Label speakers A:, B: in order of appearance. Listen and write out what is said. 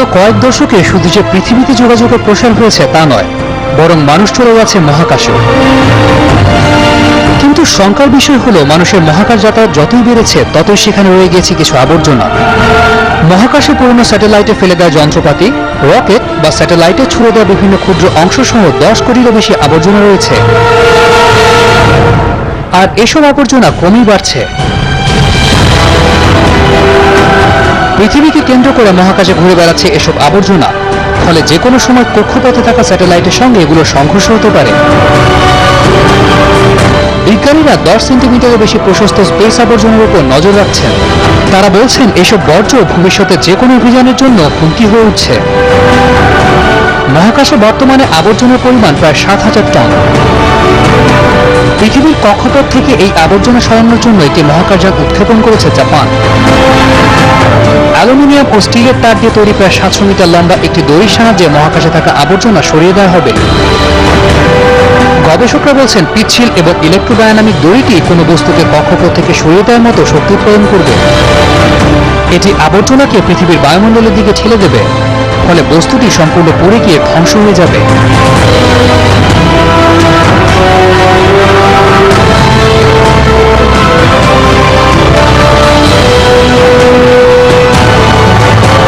A: কয়েক দশকে শুধু যে পৃথিবীতে যোগাযোগের প্রসার হয়েছে তা নয়, বরং মানুষ চলে গেছে মহাকাশেও। কিন্তু শঙ্কার বিষয় হলো, মানুষের মহাকাশ যাতায়াত যতই বেড়েছে, ততই সেখানে রয়ে গেছে কিছু আবর্জনা। মহাকাশে পুরনো স্যাটেলাইটে ফেলে দেওয়া যন্ত্রপাতি, রকেট বা স্যাটেলাইটে ছুড়ে দেওয়া বিভিন্ন ক্ষুদ্র অংশ সহ দশ কোটিরও বেশি আবর্জনা রয়েছে। আর এসব আবর্জনা ক্রমেই বাড়ছে। পৃথিবীকে কেন্দ্র করে মহাকাশে ঘুরে বেড়াচ্ছে এসব আবর্জনা। ফলে যে কোনো সময় কক্ষপথে থাকা স্যাটেলাইটের সঙ্গে এগুলো সংঘর্ষ হতে পারে। বিজ্ঞানীরা দশ সেন্টিমিটারের বেশি প্রশস্ত স্পেস আবর্জনার উপর নজর রাখছেন। তারা বলছেন, এসব বর্জ্য ভবিষ্যতে যে কোনো অভিযানের জন্য হুমকি হয়ে উঠছে। মহাকাশে বর্তমানে আবর্জনার পরিমাণ প্রায় সাত হাজার টন। পৃথিবীর কক্ষপথ থেকে এই আবর্জনা সরানোর জন্য একটি মহাকাশযান উৎক্ষেপণ করেছে জাপান। অ্যালুমিনিয়াম ও স্টিলের তার দিয়ে তৈরি প্রায় সাতশো মিটার লম্বা একটি দড়ির সাহায্যে মহাকাশে থাকা আবর্জনা সরিয়ে দেওয়া হবে। গবেষকরা বলছেন, পিচ্ছিল এবং ইলেকট্রোডায়নামিক দড়িটি কোনো বস্তুকে কক্ষপথ থেকে সরিয়ে দেওয়ার মতো শক্তি উৎপাদন করবে। এটি আবর্জনাকে পৃথিবীর বায়ুমণ্ডলের দিকে ঠেলে দেবে, ফলে বস্তুটি সম্পূর্ণ পড়ে গিয়ে ধ্বংস হয়ে যাবে।